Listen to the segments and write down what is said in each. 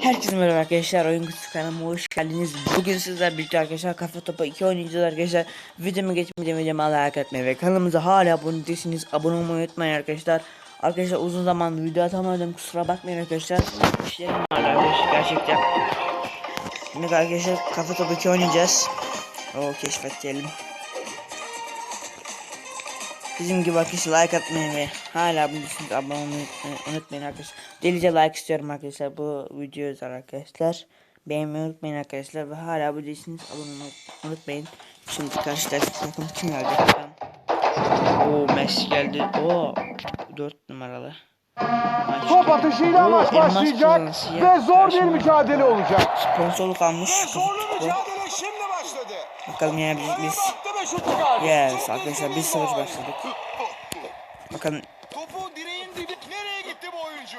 Herkese merhaba arkadaşlar oyun kutusu kanalıma hoş geldiniz. Bugün sizler birlikte arkadaşlar kafa topu 2 oynayacağız arkadaşlar. Videomu geçmeden videomu like etmeyi ve kanalımıza hala abone değilseniz abone olmayı unutmayın arkadaşlar. Arkadaşlar uzun zaman video atamadım kusura bakmayın arkadaşlar. İşlerim var arkadaşlar gerçekten. Şimdi arkadaşlar kafa topu 2 oynayacağız. O keşfet. Bizim gibi arkadaşlar like atmayı ve hala değilseniz abone olmayı unutmayın- unutmayın arkadaşlar. Delice like istiyorum arkadaşlar bu videoyu arkadaşlar. Beğenmeyi unutmayın arkadaşlar ve hala abone değilseniz abone olmayı unutmayın. Şimdi karşıda bakın kim geldi? Oo Messi geldi. Oo 4 numaralı. Maç Top atışıyla Oo, maç başlayacak ve zor bir mücadele olacak. Sponsorluk almış. Topu. mücadele şimdi başladı. Bakalım ve şut çıkardı. Yes arkadaşlar 1-0 başladık. Bakalım Topu direğin dibi. Nereye gitti bu oyuncu?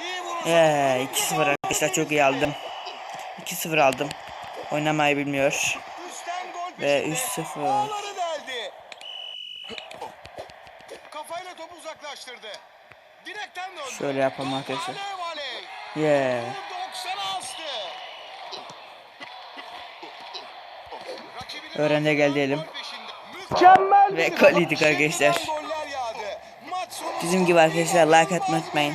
İyi vuruş. Ee, 2-0 arkadaşlar çok iyi aldım. 2-0 aldım. Oynamayı bilmiyor. Ve peşinde. 3-0. Ağları deldi. Kafayla topu uzaklaştırdı. Direkten döndü. Şöyle yapalım arkadaşlar. Yeah. Öğrende gel diyelim. Mükemmel Ve yedik Şimdiden arkadaşlar. Bizim gibi arkadaşlar like atmayı unutmayın.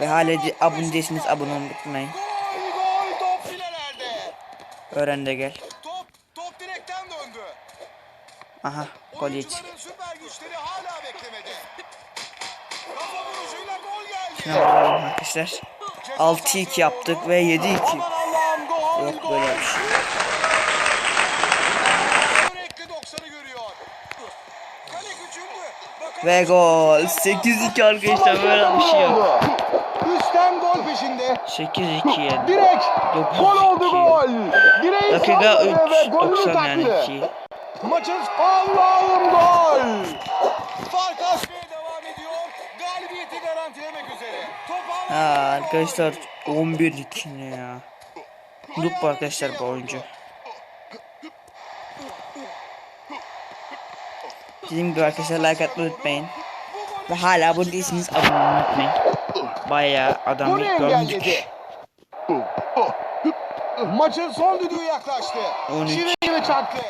Ve hala abone değilseniz abone olmayı unutmayın. Öğrende gel. Top top direkten döndü. Aha gol yedik. Süper güçleri hala beklemedi. Kafa vuruşuyla gol geldi. Şuna bakalım arkadaşlar. 6-2 yaptık ve 7-2. Yok böyle bir. Sürekli 90'ı görüyor. Kale küçüldü. Bakalım Ve gol. 8-2 arkadaşlar böyle bir şey yok. Üstten gol peşinde. 8-2 yedik. Direkt Dokuz gol oldu gol. Direği Dakika salladı 3 ve golünü 90 yani taktı. 2. Maçın Allah'ım gol. fark açmaya devam ediyor. Galibiyeti garantilemek üzere. Top arkadaşlar 11-2 ne ya. Noob arkadaşlar bu oyuncu. Dediğim gibi arkadaşlar like atmayı unutmayın. Ve hala abone değilseniz abone olmayı unutmayın. Bayağı adam bir engelledi. Maçın son düdüğü yaklaştı. 13. Çivi gibi çaktı.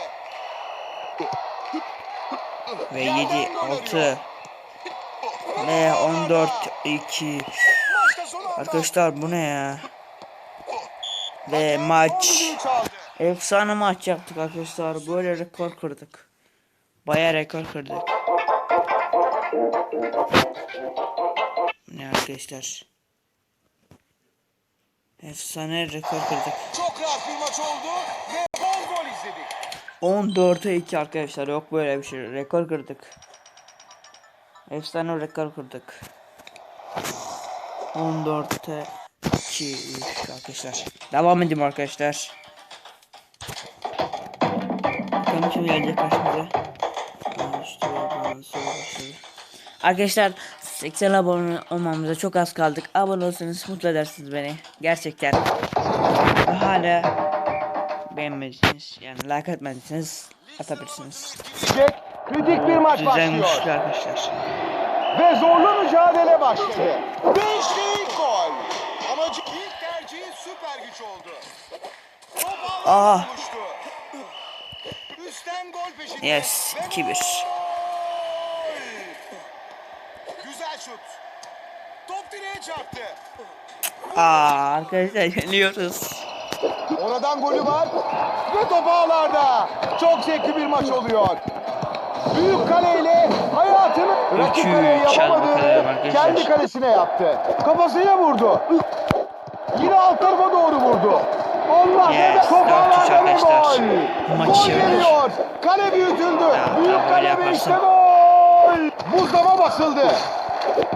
Ve 7 6 ve 14 2 Maçta son anda Arkadaşlar bu ne ya? Ve maç efsane maç yaptık arkadaşlar. Böyle rekor kırdık. Bayağı rekor kırdık. Ne arkadaşlar? Efsane rekor kırdık. Çok rahat bir maç oldu ve bol gol izledik. 14'e 2 arkadaşlar yok böyle bir şey. Rekor kırdık. Efsane rekor kırdık. 14'e 2 3 arkadaşlar. Devam edeyim arkadaşlar. Bakalım kim gelecek karşımıza. Arkadaşlar 80 abone olmamıza çok az kaldık. Abone olsanız mutlu edersiniz beni. Gerçekten. Hala beğenmediyseniz yani like atmadıysanız atabilirsiniz. Kritik bir maç başlıyor. arkadaşlar. Ve zorlu mücadele başladı. 5 3 oldu. Top Üstten gol peşinde. Yes. 2-1. Güzel şut. Top direğe çarptı. Aa, arkadaşlar yeniyoruz. Oradan golü var ve top ağlarda. Çok zevkli bir maç oluyor. Büyük kaleyle hayatını rakip kaleye yapamadığını kendi kalesine yaptı. Kafasıyla vurdu. Yine alt tarafa doğru vurdu. Allah Yes, yes, top dört üç ağlarda ve arkadaşlar. gol. Çevirdik. geliyor. Kale büyütüldü. Ya, Büyük kale ve işte gol. Buzdama basıldı.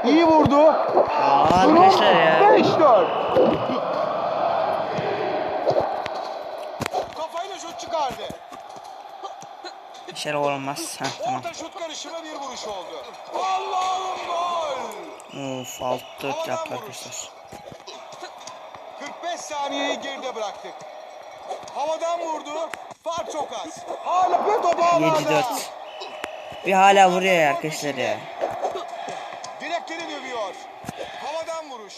İyi vurdu. Aa Durum arkadaşlar ya. 5-4. Kafayla şut çıkardı. İşler olmaz. Heh, tamam. Orta şut karışımı bir vuruş oldu. Allah'ım gol. Of 6-4 yaptı arkadaşlar. 45 saniyeyi geride bıraktık. Havadan vurdu. Fark çok az. Hala ve top ağlarda. 7-4. Bir hala vuruyor ya arkadaşlar ya. Direkleri dövüyor. Havadan vuruş.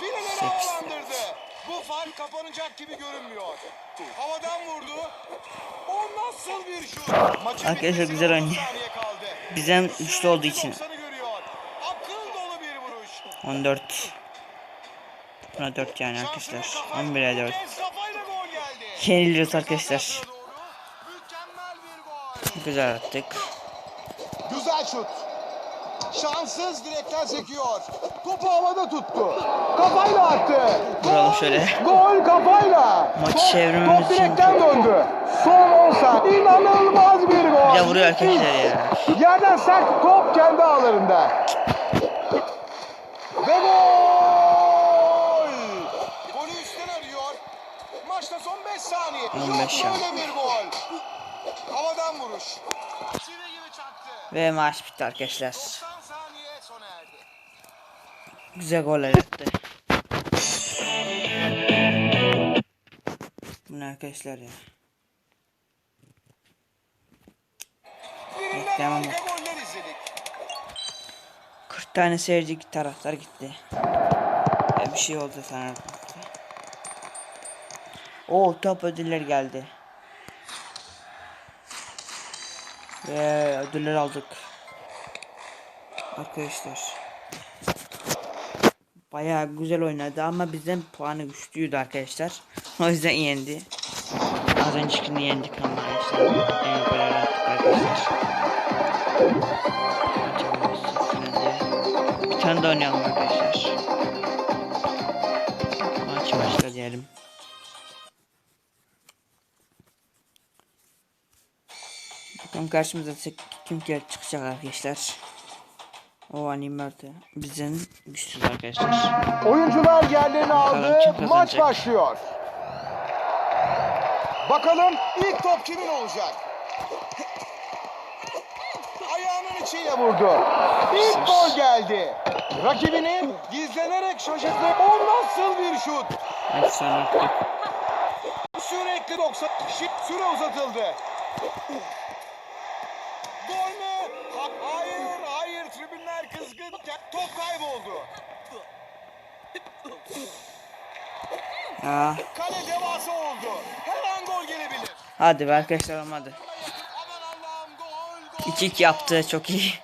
Fileleri havalandırdı. Bu fark kapanacak gibi görünmüyor. Havadan vurdu. O nasıl bir şut? Maçın Arkadaşlar güzel 30 oynuyor. Bizden güçlü olduğu için. 90'ı görüyor. Akıl dolu bir vuruş. 14. Buna 4 yani arkadaşlar. kafayla- 11'e 4. Bu kez kafayla gol geldi. Yeniliyoruz arkadaşlar. Güzel attık. Güzel şut. Şanssız direkten sekiyor. Topu havada tuttu. Kafayla attı. Vuralım şöyle. Gol kafayla. Top- çevirmemiz Top direkten döndü. Son 10 saniye. İnanılmaz bir gol. Bir de vuruyor arkadaşlar ya. Yerden sert top kendi ağlarında. Ve gol! Golü üstten arıyor. Maçta son 5 saniye. 15 Yok ya. böyle bir gol. Havadan vuruş. Çivi gibi çaktı. Ve maç bitti arkadaşlar. 90 saniye sona erdi. Güzel goller attı. Bu ne arkadaşlar ya. İzledik. 40 tane seyirci taraftar gitti. Ve bir şey oldu sanırım. O top ödüller geldi. Ve ödüller aldık. Arkadaşlar. Bayağı güzel oynadı ama bizden puanı güçlüydü arkadaşlar. O yüzden yendi. Az öncekini yendik ama işte. En goller attık arkadaşlar. Bir tane daha oynayalım arkadaşlar. Karşımıza kim ki çıkacak arkadaşlar. O animatı bizden güçsüz arkadaşlar. Oyuncular yerlerini aldı. Maç başlıyor. Bakalım ilk top kimin olacak? Ayağının içiyle vurdu. İlk gol geldi. Rakibini gizlenerek şaşırttı. O nasıl bir şut? Sürekli 90. Şık süre uzatıldı. Gol mü? Ha- Hayır, hayır. Tribünler kızgın. Top kayboldu. Aa, Kale devasa oldu. Her an gol gelebilir. hadi be arkadaşlar olmadı. Aman Allah'ım gol, gol. 2-2 yaptı çok iyi.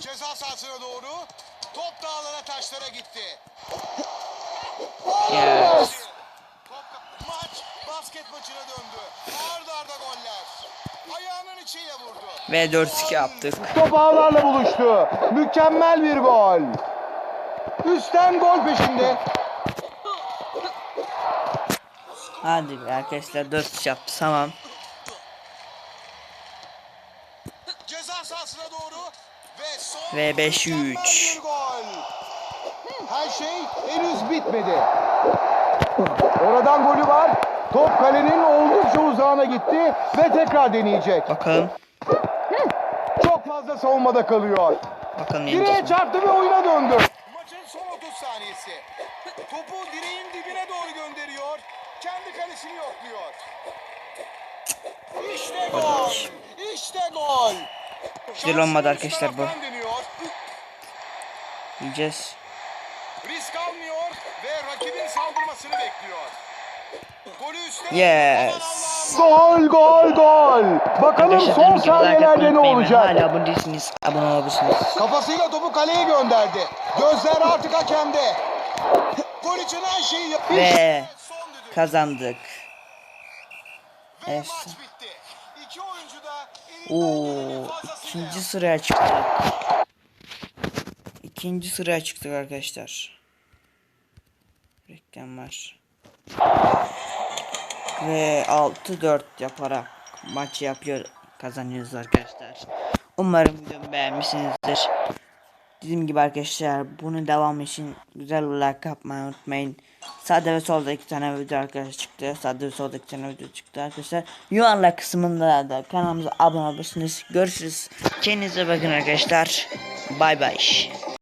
Ceza sahasına doğru. Top dağlara taşlara gitti. Yes. Top, maç basket maçına döndü. Arda arda goller. Ve 4-2 yaptık. Top ağlarla buluştu. Mükemmel bir gol. Üstten gol peşinde. Hadi be arkadaşlar 4 yaptı tamam. Ceza sahasına doğru ve son Ve 5-3. mükemmel bir gol. Her şey henüz bitmedi. Oradan golü var. Top kalenin oldukça uzağına gitti ve tekrar deneyecek. Bakalım. Çok fazla savunmada kalıyor. Bakalım Direğe çarptı ve oyuna döndü. Maçın son 30 saniyesi. Topu direğin dibine doğru gönderiyor. Kendi kalesini yokluyor. İşte gol. İşte gol. Güzel olmadı arkadaşlar bu. Yiyeceğiz. Risk almıyor ve rakibin saldırmasını bekliyor. Yes. Gol gol gol. Bakalım Arkadaşlar son saniyelerde ne olacak? Hala abone değilsiniz. Abone olabilirsiniz. Kafasıyla topu kaleye gönderdi. Gözler artık hakemde. Gol için her şeyi yapıyor. Ve Son düdük. kazandık. Ve Evet. maç bitti. İki oyuncu da Oo, ikinci sıraya çıktık. İkinci sıraya çıktık arkadaşlar. Reklam var. Ve 6-4 yaparak maçı yapıyor kazanıyoruz arkadaşlar. Umarım videomu beğenmişsinizdir. Dediğim gibi arkadaşlar bunun devamı için güzel like yapmayı unutmayın. Sağda ve solda iki tane video arkadaşlar çıktı. Sağda ve solda iki tane video çıktı arkadaşlar. Yuvarlak kısmında da kanalımıza abone olabilirsiniz. Görüşürüz. Kendinize bakın arkadaşlar. Bay bay.